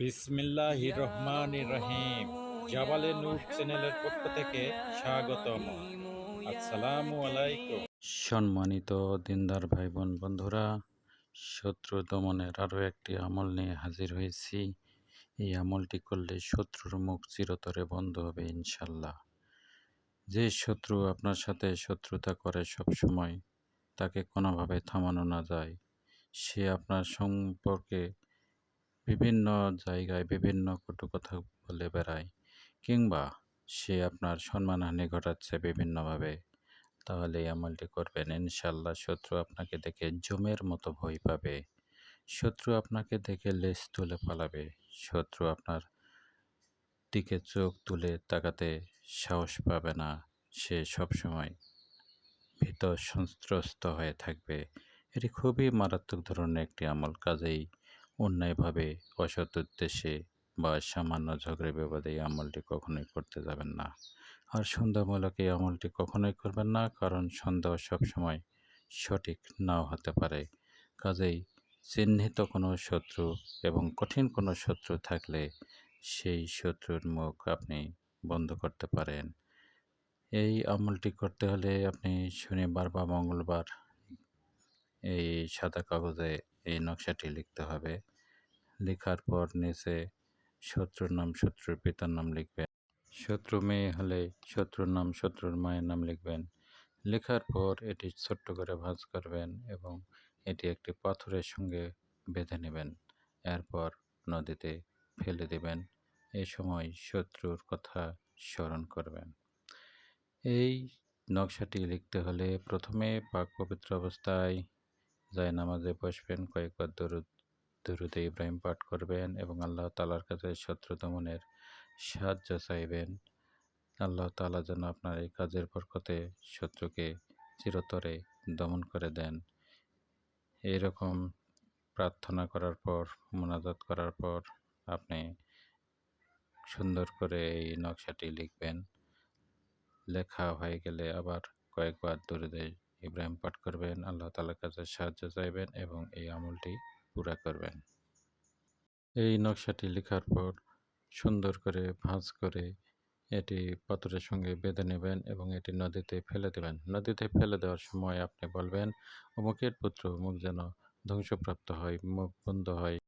বিসমিল্লাহ রহমান রহিম। জাবালে নূর চ্যানেলের পক্ষ থেকে স্বাগতম। আসসালামু আলাইকুম। সম্মানিত দিনদার ভাই বোন বন্ধুরা শত্রু দমনের আরও একটি আমল নিয়ে হাজির হয়েছি। এই আমলটি করলে শত্রুর মুখ চিরতরে বন্ধ হবে ইনশাল্লাহ। যে শত্রু আপনার সাথে শত্রুতা করে সব সময় তাকে কোনোভাবে থামানো না যায়। সে আপনার সম্পর্কে বিভিন্ন জায়গায় বিভিন্ন কটু কথা বলে বেড়ায় কিংবা সে আপনার সম্মানহানি ঘটাচ্ছে বিভিন্নভাবে, তাহলে এই আমলটি করবেন। ইনশাল্লাহ শত্রু আপনাকে দেখে জমের মতো ভয় পাবে। শত্রু আপনাকে দেখে লেজ তুলে পালাবে। শত্রু আপনার দিকে চোখ তুলে তাকাতে সাহস পাবে না। সে সবসময় ভীত সন্ত্রস্ত হয়ে থাকবে। এটি খুবই মারাত্মক ধরনের একটি আমল। কাজেই অন্যায়ভাবে অসৎ উদ্দেশ্যে বা সামান্য ঝগড়ে বিবাদে এই আমলটি কখনোই করতে যাবেন না। আর সন্দেহমূলক এই আমলটি কখনোই করবেন না, কারণ সন্দেহ সবসময় সঠিক নাও হতে পারে। কাজেই চিহ্নিত কোনো শত্রু এবং কঠিন কোনো শত্রু থাকলে সেই শত্রুর মুখ আপনি বন্ধ করতে পারেন। এই আমলটি করতে হলে আপনি শনিবার বা মঙ্গলবার এই সাদা কাগজে এই নকশাটি লিখতে হবে। লেখার পর নিচে শত্রুর নাম শত্রুর পিতার নাম লিখবেন। শত্রু মেয়ে হলে শত্রুর নাম শত্রুর মায়ের নাম লিখবেন। লেখার পর এটি ছোট্ট করে ভাঁজ করবেন এবং এটি একটি পাথরের সঙ্গে বেঁধে নেবেন। এরপর নদীতে ফেলে দেবেন। এই সময় শত্রুর কথা স্মরণ করবেন। এই নকশাটি লিখতে হলে প্রথমে পাক পবিত্র অবস্থায় যায় নামাজে বসবেন, কয়েকবার দরুদ দরুদে ইব্রাহিম পাঠ করবেন এবং আল্লাহ তালার কাছে শত্রু দমনের সাহায্য চাইবেন। আল্লাহ তালা যেন আপনার এই কাজের বরকতে শত্রুকে চিরতরে দমন করে দেন। এইরকম প্রার্থনা করার পর, মোনাজাত করার পর আপনি সুন্দর করে এই নকশাটি লিখবেন। লেখা হয়ে গেলে আবার কয়েকবার দরুদে ইব্রাহিম পাঠ করবেন। আল্লাহ তালার কাছে সাহায্য চাইবেন এবং এই আমলটি পুরা করবেন। এই নকশাটি লেখার পর সুন্দর করে ভাঁজ করে এটি পাথরের সঙ্গে বেঁধে নেবেন এবং এটি নদীতে ফেলে দেবেন। নদীতে ফেলে দেওয়ার সময় আপনি বলবেন, অমুকের পুত্র মুখ যেন ধ্বংসপ্রাপ্ত হয়, মুখ বন্ধ হয়।